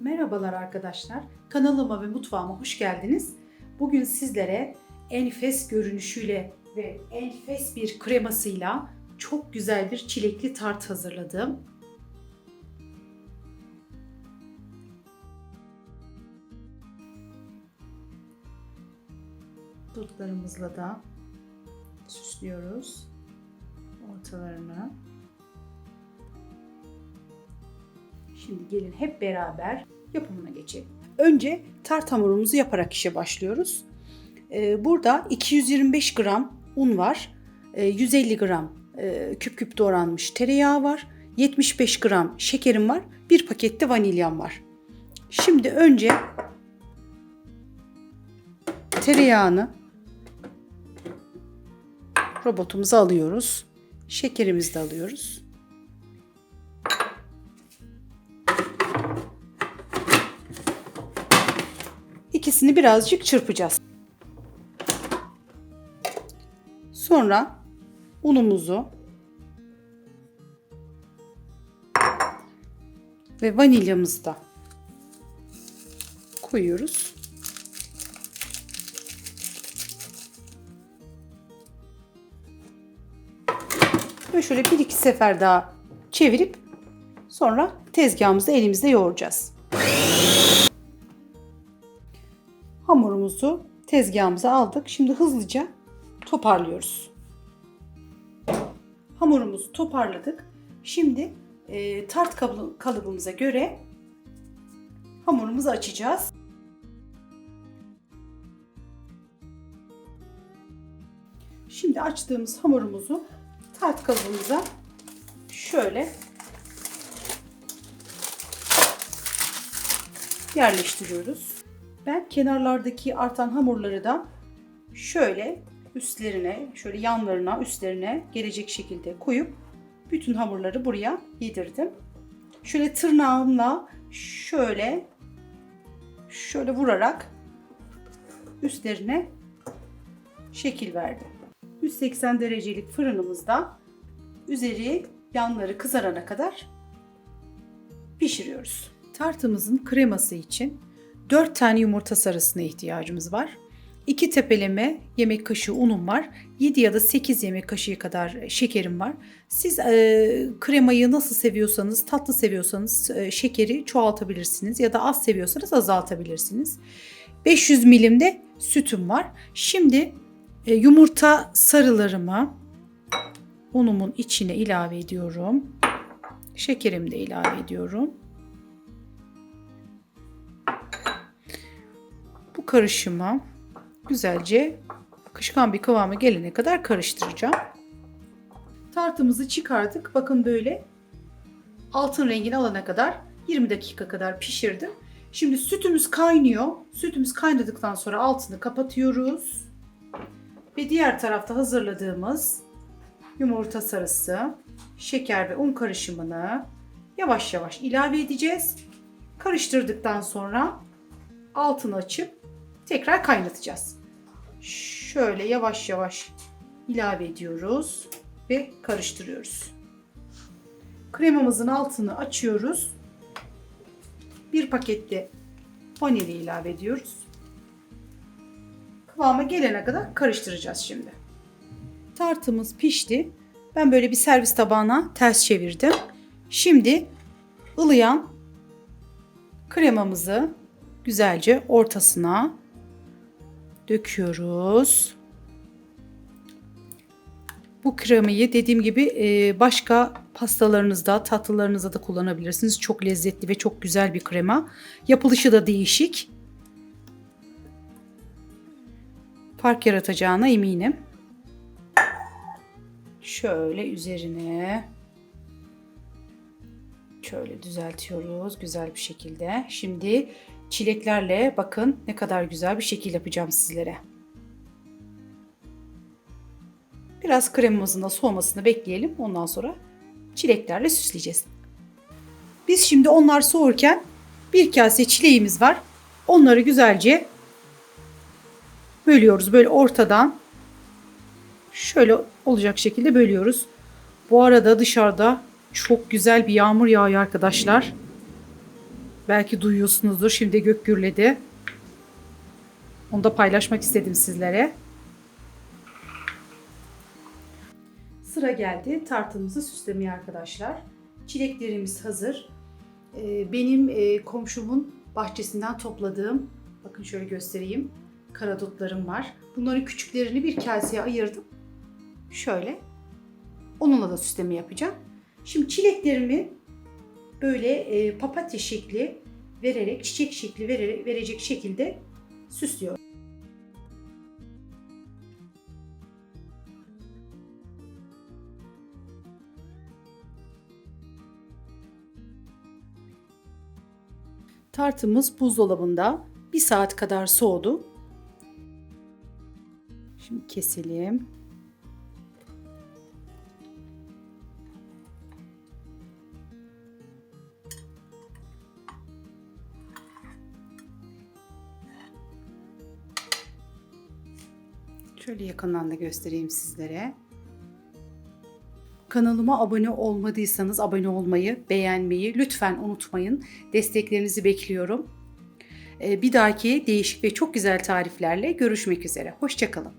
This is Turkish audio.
Merhabalar arkadaşlar. Kanalıma ve mutfağıma hoş geldiniz. Bugün sizlere enfes görünüşüyle ve enfes bir kremasıyla çok güzel bir çilekli tart hazırladım. Dutlarımızla da süslüyoruz ortalarını. Şimdi gelin hep beraber yapımına geçelim. Önce tart hamurumuzu yaparak işe başlıyoruz. Ee, Burada 225 gram un var. Ee, 150 gram e, küp küp doğranmış tereyağı var. 75 gram şekerim var. Bir pakette vanilyam var. Şimdi önce tereyağını robotumuza alıyoruz. Şekerimizi de alıyoruz. İkisini birazcık çırpacağız. Sonra unumuzu ve vanilyamızı da koyuyoruz. Ve şöyle bir iki sefer daha çevirip sonra tezgahımızda elimizde yoğuracağız. Hamurumuzu tezgahımıza aldık. Şimdi hızlıca toparlıyoruz. Hamurumuzu toparladık. Şimdi e, tart kalıbımıza göre hamurumuzu açacağız. Şimdi açtığımız hamurumuzu tart kalıbımıza şöyle yerleştiriyoruz. Ben kenarlardaki artan hamurları da şöyle üstlerine, şöyle yanlarına, üstlerine gelecek şekilde koyup bütün hamurları buraya yedirdim. Şöyle tırnağımla şöyle şöyle vurarak üstlerine şekil verdim. 180 derecelik fırınımızda üzeri yanları kızarana kadar pişiriyoruz. Tartımızın kreması için 4 tane yumurta sarısına ihtiyacımız var. 2 tepeleme yemek kaşığı unum var. 7 ya da 8 yemek kaşığı kadar şekerim var. Siz e, kremayı nasıl seviyorsanız, tatlı seviyorsanız e, şekeri çoğaltabilirsiniz ya da az seviyorsanız azaltabilirsiniz. 500 milim de sütüm var. Şimdi e, yumurta sarılarımı unumun içine ilave ediyorum. Şekerimi de ilave ediyorum. Karışımı güzelce akışkan bir kıvama gelene kadar karıştıracağım. Tartımızı çıkardık. Bakın böyle altın rengini alana kadar 20 dakika kadar pişirdim. Şimdi sütümüz kaynıyor. Sütümüz kaynadıktan sonra altını kapatıyoruz. Ve diğer tarafta hazırladığımız yumurta sarısı, şeker ve un karışımını yavaş yavaş ilave edeceğiz. Karıştırdıktan sonra altını açıp tekrar kaynatacağız. Şöyle yavaş yavaş ilave ediyoruz ve karıştırıyoruz. Kremamızın altını açıyoruz. Bir pakette vanilya ilave ediyoruz. Kıvama gelene kadar karıştıracağız şimdi. Tartımız pişti. Ben böyle bir servis tabağına ters çevirdim. Şimdi ılıyan kremamızı güzelce ortasına döküyoruz. Bu kremayı dediğim gibi e, başka pastalarınızda, tatlılarınızda da kullanabilirsiniz. Çok lezzetli ve çok güzel bir krema. Yapılışı da değişik. Fark yaratacağına eminim. Şöyle üzerine şöyle düzeltiyoruz güzel bir şekilde. Şimdi çileklerle bakın ne kadar güzel bir şekil yapacağım sizlere. Biraz kremamızın da soğumasını bekleyelim. Ondan sonra çileklerle süsleyeceğiz. Biz şimdi onlar soğurken bir kase çileğimiz var. Onları güzelce bölüyoruz. Böyle ortadan şöyle olacak şekilde bölüyoruz. Bu arada dışarıda çok güzel bir yağmur yağıyor arkadaşlar. Belki duyuyorsunuzdur. Şimdi gök gürledi. Onu da paylaşmak istedim sizlere. Sıra geldi tartımızı süslemeye arkadaşlar. Çileklerimiz hazır. Ee, Benim e, komşumun bahçesinden topladığım, bakın şöyle göstereyim, karadutlarım var. Bunların küçüklerini bir kaseye ayırdım. Şöyle. Onunla da süsleme yapacağım. Şimdi çileklerimi böyle e, papatya şekli vererek, çiçek şekli vererek, verecek şekilde süslüyorum. Tartımız buzdolabında bir saat kadar soğudu. Şimdi keselim. Şöyle yakından da göstereyim sizlere. Kanalıma abone olmadıysanız abone olmayı, beğenmeyi lütfen unutmayın. Desteklerinizi bekliyorum. Ee, Bir dahaki değişik ve çok güzel tariflerle görüşmek üzere. Hoşçakalın.